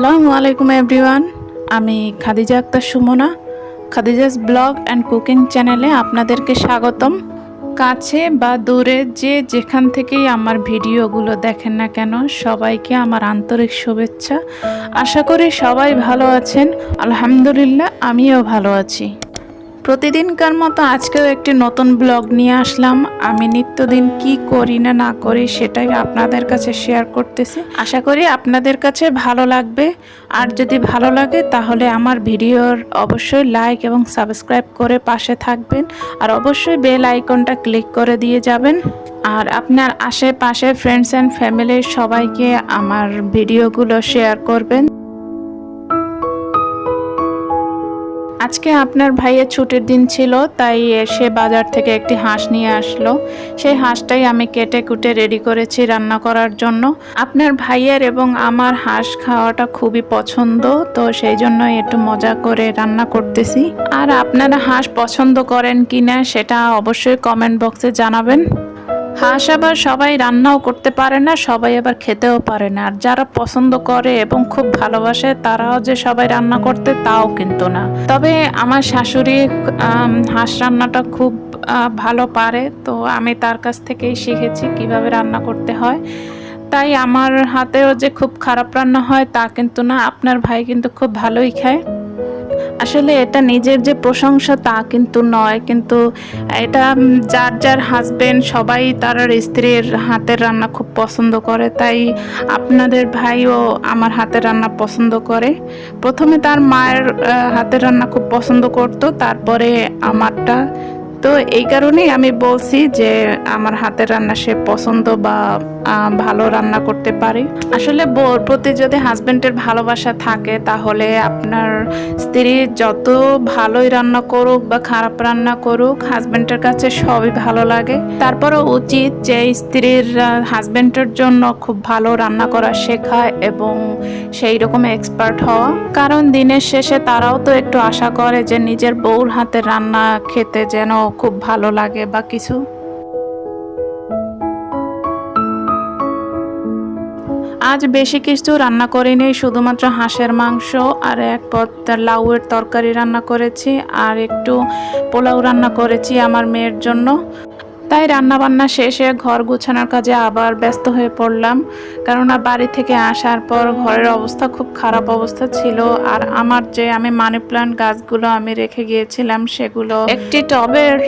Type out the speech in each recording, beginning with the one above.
আসসালামু আলাইকুম এভরিওয়ান, আমি Khadija Akter Sumona. Khadija's blog and cooking চ্যানেলে আপনাদেরকে স্বাগতম। কাছে বা দূরে যে যেখান থেকেই আমার ভিডিওগুলো দেখেন না কেন, সবাইকে আমার আন্তরিক শুভেচ্ছা। আশা করি সবাই ভালো আছেন। আলহামদুলিল্লাহ, আমিও ভালো আছি। প্রতিদিনকার মতো আজকেও একটি নতুন ব্লগ নিয়ে আসলাম। আমি নিত্যদিন কি করি না না করি সেটাই আপনাদের কাছে শেয়ার করতেছি। আশা করি আপনাদের কাছে ভালো লাগবে। আর যদি ভালো লাগে তাহলে আমার ভিডিওর অবশ্যই লাইক এবং সাবস্ক্রাইব করে পাশে থাকবেন। আর অবশ্যই বেল আইকনটা ক্লিক করে দিয়ে যাবেন। আর আপনার আশেপাশে ফ্রেন্ডস অ্যান্ড ফ্যামিলির সবাইকে আমার ভিডিওগুলো শেয়ার করবেন। আজকে আপনার ভাইয়ের ছুটির দিন ছিল, তাই সে বাজার থেকে একটি হাঁস নিয়ে আসলো। সেই হাঁসটাই আমি কেটে কুটে রেডি করেছি রান্না করার জন্য। আপনার ভাইয়ের এবং আমার হাঁস খাওয়াটা খুবই পছন্দ, তো সেই জন্য একটু মজা করে রান্না করতেছি। আর আপনারা হাঁস পছন্দ করেন কিনা সেটা অবশ্যই কমেন্ট বক্সে জানাবেন। হাঁস আবার সবাই রান্নাও করতে পারে না, সবাই আবার খেতেও পারে না। আর যারা পছন্দ করে এবং খুব ভালোবাসে, তারাও যে সবাই রান্না করতে তাও কিন্তু না। তবে আমার শাশুড়ি হাঁস রান্নাটা খুব ভালো পারে। তো আমি তার কাছ থেকেই শিখেছি কীভাবে রান্না করতে হয়। তাই আমার হাতেও যে খুব খারাপ রান্না হয় তা কিন্তু না, আপনার ভাই কিন্তু খুব ভালোই খায়। আসলে এটা নিজের যে প্রশংসা তা কিন্তু নয়, কিন্তু এটা যার যার হাজবেন্ড সবাই তার স্ত্রীর হাতের রান্না খুব পছন্দ করে, তাই আপনাদের ভাইও আমার হাতের রান্না পছন্দ করে। প্রথমে তার মায়ের হাতের রান্না খুব পছন্দ করতো, তারপরে আমারটা। তো এই কারণেই আমি বলছি যে আমার হাতের রান্না সে পছন্দ বা ভালো রান্না করতে পারি। আসলে বউর প্রতি যদি হাজবেন্ডের ভালোবাসা থাকে, তাহলে আপনার স্ত্রী যত ভালোই রান্না করুক বা খারাপ রান্না করুক, হাজবেন্ডের কাছে সবই ভালো লাগে। তারপরও উচিত যে স্ত্রীর হাজবেন্ডের জন্য খুব ভালো রান্না করা শেখা এবং সেই রকম এক্সপার্ট হওয়া। কারণ দিনের শেষে তারাও তো একটু আশা করে যে নিজের বউর হাতের রান্না খেতে যেন খুব ভালো লাগে বা কিছু। আজ বেশি কিছু রান্না করিনি, শুধুমাত্র হাঁসের মাংস আর এক পদ লাউয়ের তরকারি রান্না করেছি আর একটু পোলাও রান্না করেছি আমার মেয়ের জন্য। তাই রান্না বান্না শেষে ঘর গোছানোর কাজে আবার ব্যস্ত হয়ে পড়লাম। কেননা বাড়ি থেকে আসার পর ঘরের অবস্থা খুব খারাপ অবস্থা ছিল আর আমার যে আমি মানি প্লান্ট গাছগুলো আমি রেখে গিয়েছিলাম সেগুলো একটি টবের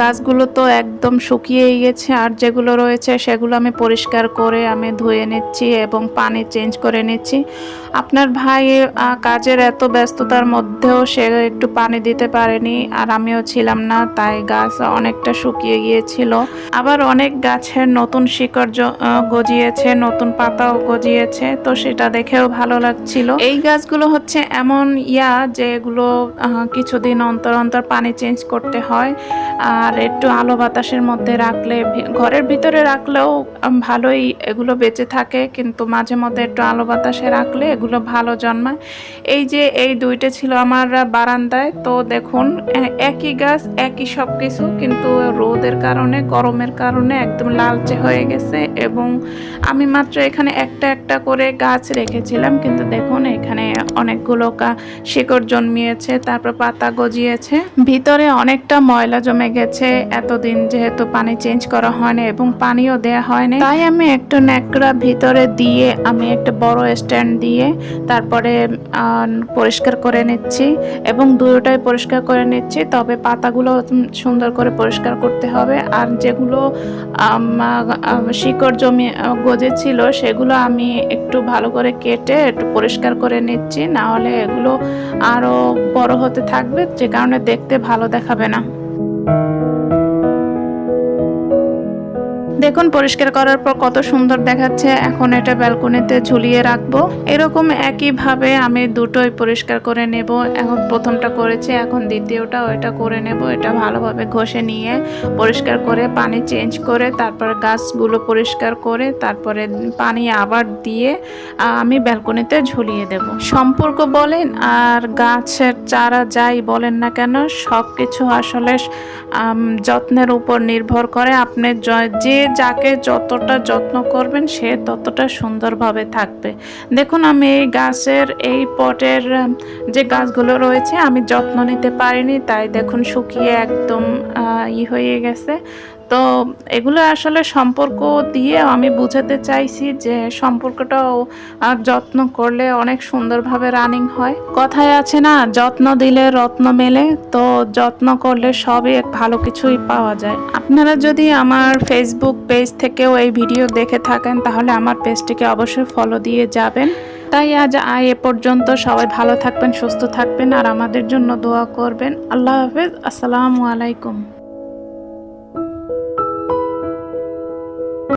গাছগুলো তো একদম শুকিয়েই গেছে আর যেগুলো রয়েছে সেগুলো আমি পরিষ্কার করে আমি ধুয়ে নিচ্ছি এবং পানি চেঞ্জ করে নিচ্ছি। আপনার ভাই কাজের এত ব্যস্ততার মধ্যেও সে একটু পানি দিতে পারেনি আর আমিও ছিলাম না, তাই গাছ অনেকটা শুকিয়ে গিয়েছিল আবার অনেক গাছের নতুন শিকড় গজিয়েছে, নতুন পাতাও গজিয়েছে, তো সেটা দেখেও ভালো লাগছিল। এই গাছগুলো হচ্ছে এমন ইয়া যেগুলো কিছুদিন অন্তর অন্তর পানি চেঞ্জ করতে হয়, আর একটু আলো বাতাসের মধ্যে রাখলে ঘরের ভিতরে রাখলেও ভালোই এগুলো বেঁচে থাকে, কিন্তু মাঝে মধ্যে একটু আলো বাতাসে রাখলে এগুলো ভালো জন্মায়। এই যে এই দুইটা ছিল আমার বারান্দায়, তো দেখুন একই গাছ, একই সব কিছু কিন্তু রোদের কারণে গরমের কারণে একদম লালচে হয়ে গেছে এবং আমি মাত্র এখানে একটা একটা করে গাছ রেখেছিলাম। কিন্তু দেখুন, এখানে অনেকগুলো শিকড় জন্মিয়েছে, তারপর পাতা গজিয়েছে। ভিতরে অনেকটা ময়লা জমে গেছে। এতদিন যেহেতু পানি চেঞ্জ করা হয়নি এবং পানিও দেয়া হয়নি, তাই আমি একটা ন্যাকড়া ভিতরে দিয়ে আমি একটা বড় স্ট্যান্ড দিয়ে তারপরে পরিষ্কার করে নিচ্ছি এবং দুটোটাই পরিষ্কার করে নিচ্ছি। তবে পাতাগুলো সুন্দর করে পরিষ্কার করতে হবে। আর যেগুলো শিকড় জমি গজে গজেছিল সেগুলো আমি একটু ভালো করে কেটে একটু পরিষ্কার করে নিচ্ছি। না হলে এগুলো আরও বড় হতে থাকবে, যে কারণে দেখতে ভালো দেখাবে না। দেখুন, পরিষ্কার করার পর কত সুন্দর দেখাচ্ছে। এখন এটা ব্যালকনিতে ঝুলিয়ে রাখব। এরকম একইভাবে আমি দুটোই পরিষ্কার করে নেব। এখন প্রথমটা করেছি, এখন দ্বিতীয়টা ওইটা করে নেব। এটা ভালোভাবে ঘষে নিয়ে পরিষ্কার করে পানি চেঞ্জ করে, তারপর গাছগুলো পরিষ্কার করে, তারপরে পানি আবার দিয়ে আমি ব্যালকনিতে ঝুলিয়ে দেব। সম্পর্ক বলেন আর গাছের চারা যাই বলেন না কেন সব কিছু আসলে যত্নের উপর নির্ভর করে। আপনি য- যাকে যতটা যত্ন করবেন, সে ততটা সুন্দরভাবে থাকবে। দেখুন, আমি এই গাছের, এই পটের যে গাছগুলো রয়েছে, আমি যত্ন নিতে পারিনি, তাই দেখুন শুকিয়ে একদম ই হয়ে গেছে। তো এগুলো আসলে সম্পর্ক দিয়ে আমি বুঝাতে চাইছি যে সম্পর্কটাও যত্ন করলে অনেক সুন্দরভাবে রানিং হয়। কথায় আছে না, যত্ন দিলে রত্ন মেলে, তো যত্ন করলে সবই ভালো কিছুই পাওয়া যায়। আপনারা যদি আমার ফেসবুক পেজ থেকেও এই ভিডিও দেখে থাকেন, তাহলে আমার পেজটিকে অবশ্যই ফলো দিয়ে যাবেন। তাই আজ আয় এ পর্যন্ত সবাই ভালো থাকবেন, সুস্থ থাকবেন, আর আমাদের জন্য দোয়া করবেন। আল্লাহ হাফেজ, আসসালামু আলাইকুম।